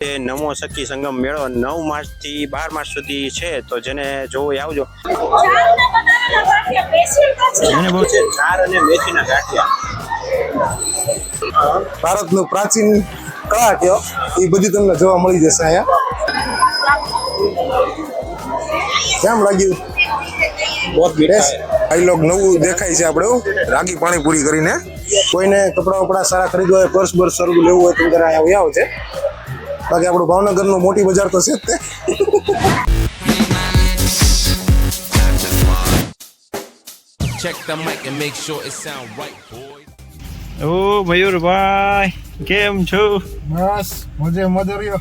એ નમો સખી સંગમ મેળો નવ માર્ચથી બાર માર્ચ સુધી છે તો જેને જોવો આવજો. જેને બહુ છે. ચાર અને મેથીના ગાંઠિયા. ભારતનું પ્રાચીન કળા કયો? એ બધી તમને જોવા મળી જશે અહીંયા. કેમ લાગ્યું? બહુ મીઠા બેસ લોક નવું દેખાય છે આપણે. રાગી પાણી પૂરી કરીને. કોઈને કપડા વપડા સારા ખરીદવા હોય પર્સ બર્સ સરગું લેવું હોય તો ત્યારે અહીંયા આવો છે. બાકી આપણું ભાવનગરનું મોટી બજાર તો છે જ તે. Check the mic and make sure it sound right, boys. ઓ મયુરભાઈ કેમ છો? બસ મજે મધર્યો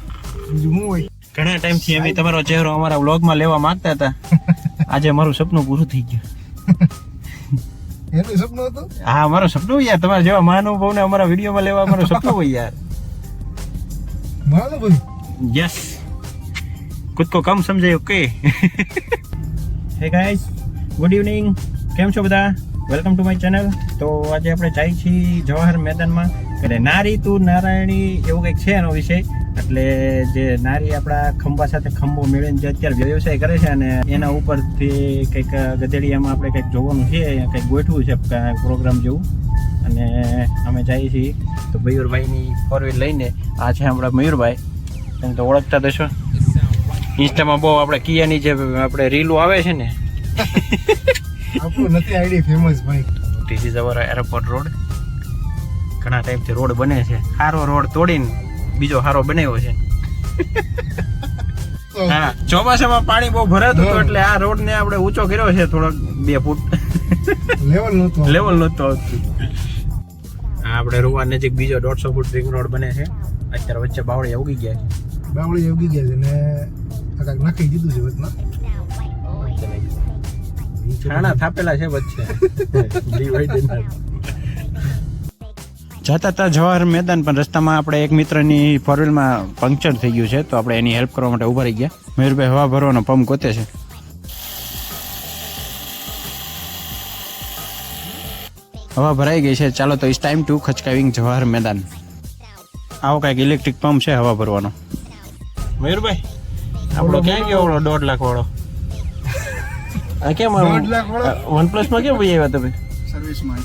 બીજું હું હોય? ઘણા ટાઈમથી અમે તમારો ચહેરો અમારા વ્લોગમાં લેવા માંગતા હતા. આજે મારું સપનું પૂરું થઈ ગયું. એનું સપનું હતું? હા મારું સપનું યાર તમારા જેવા મહાનુભાવને અમારા વિડીયોમાં લેવા મારું સપનું હોય યાર. બરાબર યસ ખુદ કો કમ સમજે ઓકે હે ગાઈસ ગુડ ઇવનિંગ કેમ છો બધા વેલકમ ટુ માય ચેનલ તો આજે આપણે જાય છીએ જવાહર મેદાનમાં. એટલે નારી તું નારાયણી એવું કંઈક છે એનો વિષય. એટલે જે નારી આપણા ખંભા સાથે ખંભો મેળવીને જે અત્યારે વ્યવસાય કરે છે અને એના ઉપરથી કંઈક ગધેડિયામાં આપણે કંઈક જોવાનું છે, કંઈક ગોઠવું છે પ્રોગ્રામ જેવું. અને અમે જઈએ છીએ. તો મયુરભાઈની ફોર વ્હીલ લઈને આ છે આપણા મયુરભાઈ. તમે તો ઓળખતા દેશો ઇન્સ્ટામાં બહુ આપણે કિયાની જે આપણે રીલો આવે છે ને. આપણું નથી આઈડી ફેમસ ભાઈ. This is our airport road ઘણા ટાઈમથી રોડ બને છે. સારો રોડ તોડીને બીજો સારો બનાવ્યો છે. હા ચોમાસામાં પાણી બહુ ભરાતું હતું એટલે આ રોડ ને આપણે ઊંચો કર્યો છે થોડોક બે ફૂટ. લેવલ નહોતું લેવલ નહોતું આવતું. આપણે રૂવા નજીક બીજો દોઢસો ફૂટ રિંગ રોડ બને છે. અત્યારે વચ્ચે બાવળી ઉગી ગયા બાવળી ઉગી ગયા છે ને આ કાંઈક નાખી દીધું છે વચમાં. છે થાપેલા છે વચ્ચે. જતા હતા જવાહર મેદાન પણ રસ્તામાં આપણે એક મિત્રની ફોરવ્હીલમાં પંક્ચર થઈ ગયું છે તો આપણે એની હેલ્પ કરવા માટે ઊભા રહી ગયા. મયુરભાઈ હવા ભરવાનો પંપ ગોતે છે. હવા ભરાઈ ગઈ છે. ચાલો તો ઇટ્સ ટાઈમ ટુ ખચકાવિંગ જવાહર મેદાન. આવો કાંઈક ઇલેક્ટ્રિક પંપ છે હવા ભરવાનો. મયુરભાઈ આપણો ક્યાં ગયો ઓળો દોઢ લાખ વાળો? આ કેમ દોઢ લાખ વાળો? વન પ્લસમાં કેમ ભાઈ આવ્યા તમે? સર્વિસમાં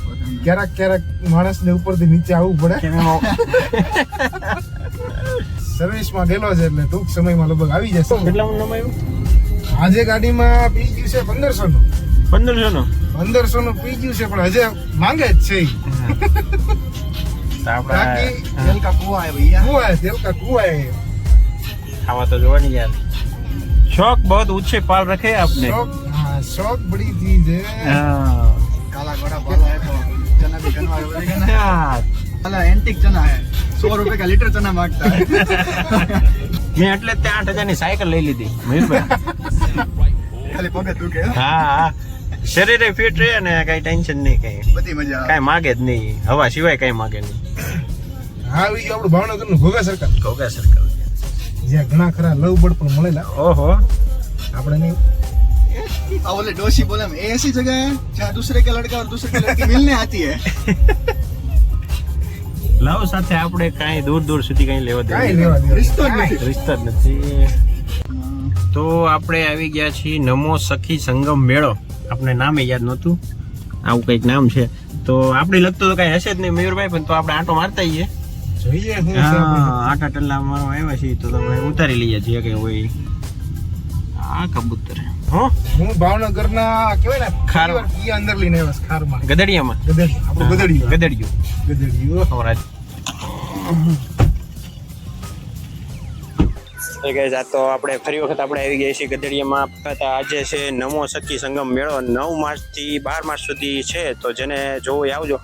ક્યારેક ક્યારેક માણસને ઉપરથી નીચે આવવું પડે. સર્વિસમાં ગયેલો છે એટલે ટૂંક સમયમાં લગભગ આવી જશે. કેટલા નામ આવ્યું? આજે ગાડીમાં પી ગયું છે પંદરસો નો પંદરસો નો પંદરસો નું પી ગયું છે પણ હજે માંગે જ છે. ખાવા તો જોવા શોખ બહુ ઊંચે પાલ રખે શોખ બડી એન્ટિક ચના હે. રૂપિયા કા लीटर ચના માંગતા. મેં એટલે આઠ હજારની સાયકલ લઈ લીધી. મયુરભાઈ ખાલી પગે તું કે હા. શરીરે ફિટ રહે ને કઈ ટેન્શન નહીં કઈ. બધી મજા કઈ માગે જ નહીં. હવા સિવાય કઈ માગે નહીં. હા આવી ગયું આપણું ભાવનગરનું ઘોઘા સર્કલ ઘોઘા સર્કલ જ્યાં ઘણા ખરા લવ બર્ડ પણ મળેલા. ઓહો. આપણે નહીં. આ ડોશી બોલે એ એસી જગહ જ્યાં દૂસરે કે લડકા ઓર દૂસરે કે લડકી મિલને આતી હે. લવ સાથે આપણે કાંઈ દૂર દૂર સુધી કાંઈ લેવા દેવા રિશ્તો જ નથી. રિશ્તો જ નથી. તો આપણે આવી ગયા છીએ નમો સખી સંગમ મેળો. આપણે નામે યાદ નહોતું. આવું કંઈક નામ છે. તો આપણે લગતું તો કઈ હશે જ નહીં મયુરભાઈ પણ તો આપણે આંટો મારતા જઈએ જોઈએ. આટા ટલ્લા મારવા આવ્યા છીએ તો તમે ઉતારી લઈએ જે કઈ હોય. આ કબૂતર. હો? ભાવનગર ના કેવાય ને ખાર. અંદર લઈને આવ્યો ખારમાં. ગદડિયામાં ગદડી આપણું ગદડી ગદડિયું અમારા આ તો આપણે ફરી વખત આપણે આવી ગયા છીએ ગધડીયામાં. આજે છે નમો સખી સંગમ મેળો. નવ માર્ચથી બાર માર્ચ સુધી છે. તો જેને જોવો આવજો.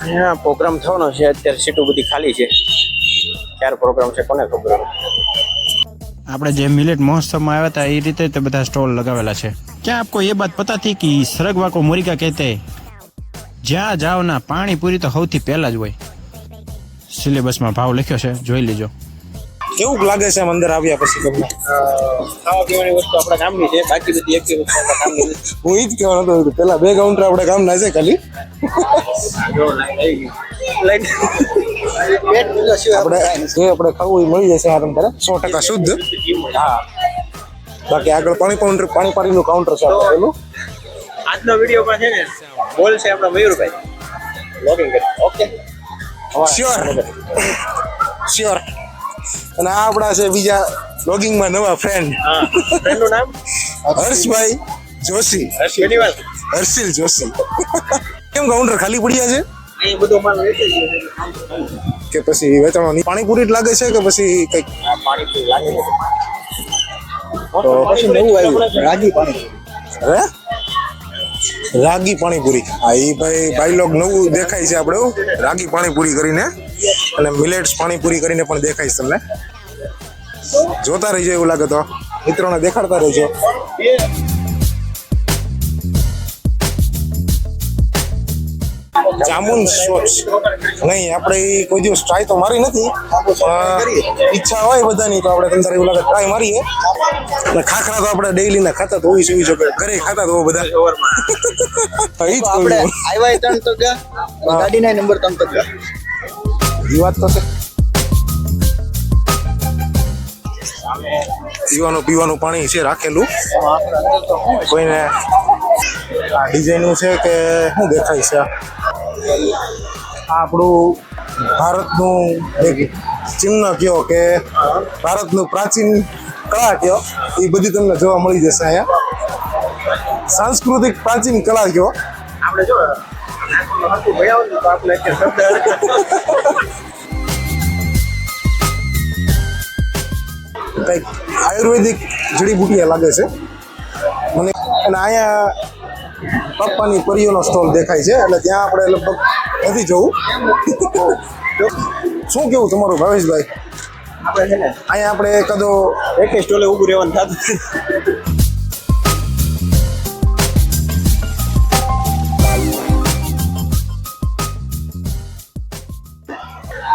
અહીંયા પ્રોગ્રામ થવાનો છે. અત્યારે સીટો બધી ખાલી છે. ક્યારે પ્રોગ્રામ છે. કોને ખબર? આપણે જે મિલેટ મહોત્સવમાં આવ્યા હતા એ રીતે તે બધા સ્ટોલ લગાવેલા છે. ક્યાં આપકો એ બાત પતા થી કે સરગવા કો મુરિકા કહેતે જ્યાં જાઓ ના પાણીપુરી તો સૌથી પહેલા જ હોય. સિલેબસમાં ભાવ લખ્યો છે જોઈ લેજો. કેવું લાગે છે અંદર આવ્યા પછી તમને? ખાવા પીવાની વસ્તુ આપણા કામની છે બાકી બધી એક વસ્તુ હું ઈ જ કહેવાનો હતો પેલા બે કાઉન્ટર આપણા ગામના છે ખાલી. આપણે જે આપણે ખાવું એ મળી જશે આ તમને સો ટકા શુદ્ધ. હા. બાકી આગળ પાણી કાઉન્ટર પાણી પાણીનું કાઉન્ટર છે આપણે પેલું આજનો વિડીયોમાં છે ને બોલ છે આપણો મયુરભાઈ. લોગિંગ કરી. ઓકે શ્યોર શ્યોર અને આ આપણા છે બીજા બ્લોગિંગમાં નવા ફ્રેન્ડ હા. ફ્રેન્ડનું નામ? હર્ષભાઈ જોશી. હર્ષિલ જોશી. કેમ કાઉન્ટર ખાલી પડ્યા છે? અહીં બધું માલ વેચાઈ છે. કે પછી વેચાણો પાણીપુરી જ લાગે છે કે પછી કંઈક? આ લાગે છે. તો પછી નવું આવ્યું રાગી પાણી હે? રાગી પાણીપુરી. હા એ ભાઈ બાયલોગ નવું દેખાય છે આપણે રાગી પાણીપુરી કરીને અને મિલેટ્સ પાણીપુરી કરીને પણ દેખાય છે તમને. જોતા રહીજો એવું લાગે તો. મિત્રોને દેખાડતા રહેજો. જામુન શોર્ટ્સ નહીં આપણે કોઈ દિવસ ટ્રાય તો મારી નથી. ઈચ્છા હોય બધાની તો આપણે તમને એવું લાગે ટ્રાય મારીએ. અને ખાખરા તો આપણે ડેઈલી ના ખાતા તો હોવી સુવી શકે ઘરે ખાતા તો બધા. આપણે આવ્યા ત્રણ તો ગાડીના નંબર ત્રણ તો ઈ વાત તો છે. પીવાનું પીવાનું પાણી છે રાખેલું. કોઈને આ ડિઝાઇનનું છે કે શું દેખાય છે આ? આપણું ભારતનું એક ચિહ્ન કયો કે ભારતનું પ્રાચીન કળા કયો? એ બધી તમને જોવા મળી જશે અહીંયા. સાંસ્કૃતિક પ્રાચીન કળા કયો? આપણે જો આપણે કંઈક આયુર્વેદિક જડીબુટીયા લાગે છે. મને અને અહીંયા પપ્પાની પરીઓનો સ્ટોલ દેખાય છે એટલે ત્યાં આપણે લગભગ નથી જવું. શું કેવું તમારું ભાવેશભાઈ? અહીંયા આપણે કદો એક સ્ટોલે ઊભું રહેવાનું થતું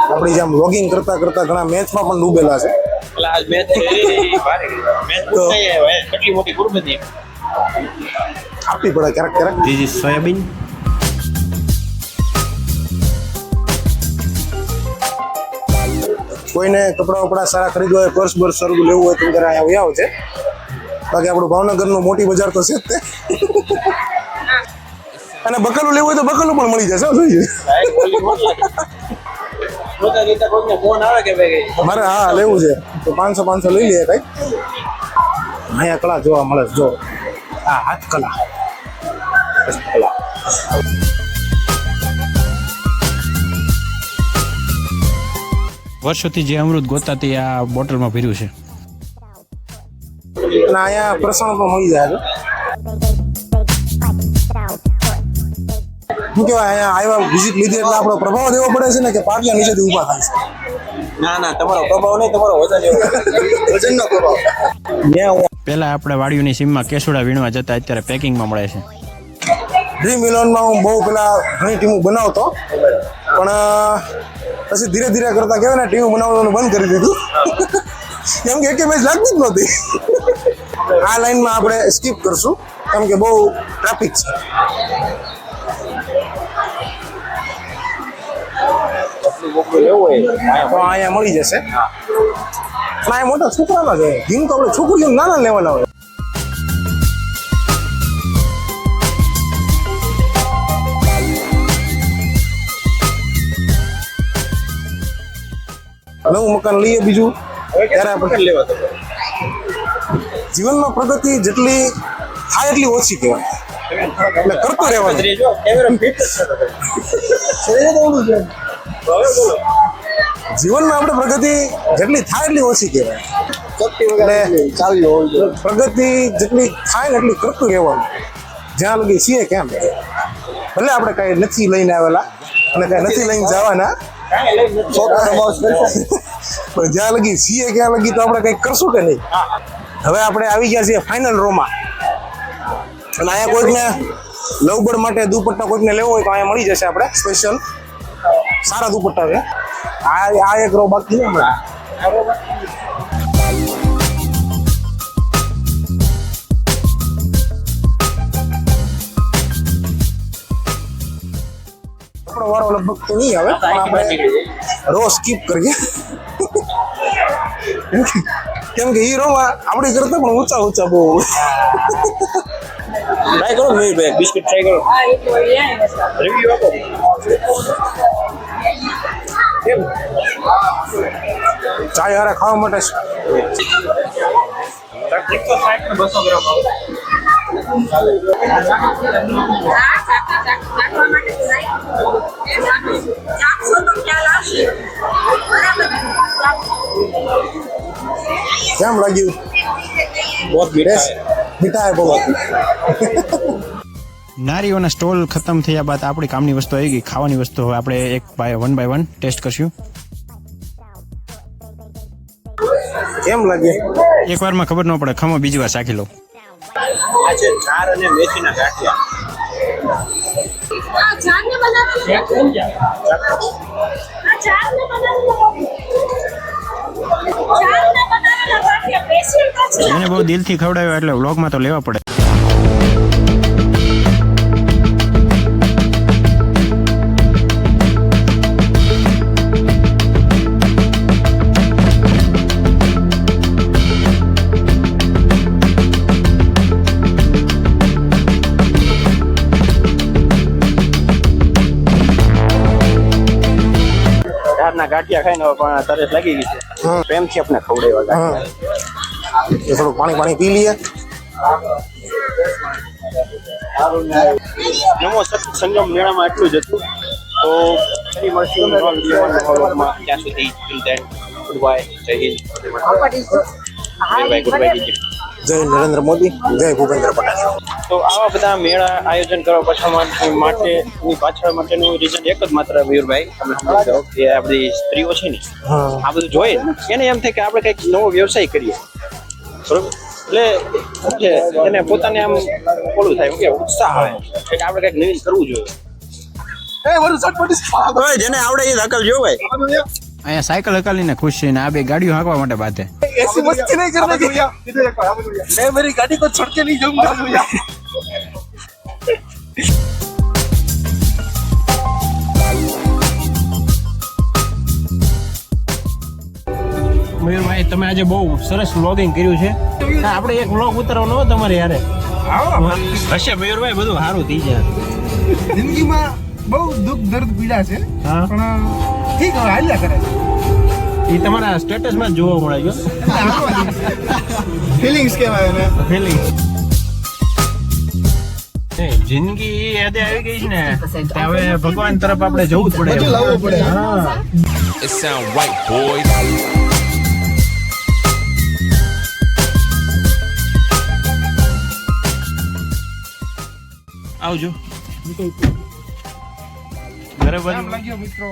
આપણી જેમ લોગિંગ કરતા કરતા ઘણા મેચમાં પણ ડૂબેલા છે. આજ મેચ મેચ તો- કેટલી મોટી ગુરબતી આપવી પડે ક્યારેક ક્યારેક ઇઝ સોયાબીન કોઈને કપડા વપડા સારા ખરીદવા હોય પર્સ બર્સ સારું લેવું હોય તો ત્યારે અહીંયા આવો છે. બાકી આપણું ભાવનગરનું મોટી બજાર તો છે જ તે. અને બકલું લેવું હોય તો બકલું પણ મળી જશે જોઈએ મારે હા લેવું છે. તો પાંચસો પાંચસો લઈ લઈએ કઈ. અહીંયા કલા જોવા મળે જો. આ હાથ કલા કલા વર્ષોથી જે અમૃત ગોતા તે આ બોટલમાં ભર્યું છે. અને અહીંયા પ્રસંગ પણ મળી જાય છે. શું કહેવાય અહીંયા આવ્યા વિઝિટ લીધી એટલે આપણો પ્રભાવ દેવો પડે છે ને કે પાટિયા નીચેથી ઊભા થાય છે. ના ના તમારો પ્રભાવ નહીં તમારો વજન એવો વજનનો પ્રભાવ. પહેલા આપણે વાડીઓની સીમમાં કેસુડા વીણવા જતા અત્યારે પેકિંગમાં મળે છે. ડ્રીમ ઇલેવનમાં હું બહુ પેલા ઘણી ટીમો બનાવતો. પણ પછી ધીરે ધીરે કરતા કહેવાય ને ટીમો બનાવવાનું બંધ કરી દીધું. કેમ કે એક મેચ લાગતી જ નહોતી. આ લાઈનમાં આપણે સ્કીપ કરશું. કેમ કે બહુ ટ્રાફિક છે. અહીંયા મળી જશે. પણ અહીંયા મોટા છોકરામાં છે જીમ તો આપણે છોકરીઓ નાના લેવાના હોય. નવું મકાન લઈએ બીજું ત્યારે આપણે લેવા જીવનમાં પ્રગતિ જેટલી થાય એટલી ઓછી કહેવાય. એટલે કરતો રહેવાનું. જીવનમાં આપણે પ્રગતિ જેટલી થાય એટલી ઓછી કહેવાય. ચાવી પ્રગતિ જેટલી થાય ને એટલી કરતું રહેવાનું. જ્યાં લગી છીએ કેમ? ભલે આપણે કઈ નથી લઈને આવેલા અને કઈ નથી. લઈને જવાના પણ જ્યાં લગી સીએ ક્યાં લગી તો આપણે કંઈક કરશું કે નહીં? હવે આપણે આવી ગયા છીએ ફાઇનલ રોમાં અને અહીંયા કોઈકને લવબર્ડ માટે દુપટ્ટા કોઈકને લેવો હોય તો અહીંયા મળી જશે આપણે સ્પેશિયલ સારા દુપટ્ટા છે. આ આ એક રો બાકી છે હમણાં. લગભગ તો નહીં આવે પણ આપણે રો સ્કીપ કરીએ. કેમ કે- હીરો આપણી કરતા પણ ઊંચા ઊંચા બહુ ટ્રાય કરો મયુરભાઈ બિસ્કિટ ટ્રાય કરો. રિવ્યુ આપો. કેમ? ચાય હારે ખાવા માટે બસો ગ્રામ કેમ લાગ્યું? બહુ બેસ્ટ મીઠા બહુ નારીઓના સ્ટોલ ખતમ થયા બાદ આપણી કામની વસ્તુ આવી ગઈ. ખાવાની વસ્તુ હવે આપણે એક by one by one test કરશું. કેમ લાગે? એક વારમાં ખબર ન પડે. ખમો બીજી વાર ચાખી લો. આ છે ચાર અને મેથીના ગાંઠિયા. એને બહુ દિલથી ખવડાવ્યો એટલે વ્લોગમાં તો લેવા પડે. ગાંઠિયા ખાઈને પણ તરસ લાગી ગઈ છે. પ્રેમથી આપણે ખવડાવ્યા થોડું પાણી પાણી પી લઈએ. નમો સંગમ મેળામાં એટલું જ હતું. તો ફરી મળશું ત્યાં સુધી ગુડ બાય જય હિન્દ. જય ગુરુભાઈ જય નરેન્દ્ર મોદી જય ભૂપેન્દ્ર પટેલ. તો આવા બધા મેળા આયોજન કરવા પાછળ માટે માટેની પાછળ માટેનું રીઝન એક જ માત્ર મયુરભાઈ તમે સમજી કે આ બધી સ્ત્રીઓ છે ને આ બધું જોઈએ એને એમ થાય કે આપણે કંઈક નવો વ્યવસાય કરીએ. બરોબર? એટલે છે એને પોતાને આમ ઓલું થાય કે ઉત્સાહ આવે. કે આપણે કંઈક નવીન કરવું જોઈએ. ઓય, જેને આવડે એ દાખલ જો ભાઈ. અહીંયા સાયકલ હકાલીને ખુશ છે ને આ બે ગાડીઓ હાંકવા માટે બાતે ऐसी मस्ती नहीं करना भैया मैं मेरी गाड़ी को छोड़ के नहीं जाऊंगा भैया મયુરભાઈ તમે આજે બહુ સરસ વ્લોગિંગ કર્યું છે હા, આપણે એક વ્લોગ ઉતારવાનો હોય તમારે યારે હશે મયુરભાઈ બધું સારું થઈ જાય જિંદગીમાં બહુ દુઃખ દર્દ પીડા છે હા પણ ઠીક હવે હાલ્યા કરે એ તમારા સ્ટેટસમાં જ જોવા મળે ફિલિંગ્સ કહેવાય એને. ફિલિંગ્સ જિંદગી એ યાદે આવી ગઈ છે ને હવે ભગવાન તરફ આપણે જવું જ પડે. લાવવું પડે. હા. It sound right, boys. આવજો. બરાબર લાગ્યો મિત્રો?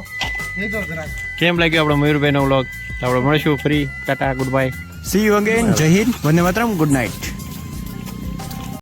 કેમ લાગ્યો આપણો મયુરભાઈ નો વ્લોગ આપણે મળીશું ફરી. Tata good bye see you again Jai Hind. Vande Mataram. Good night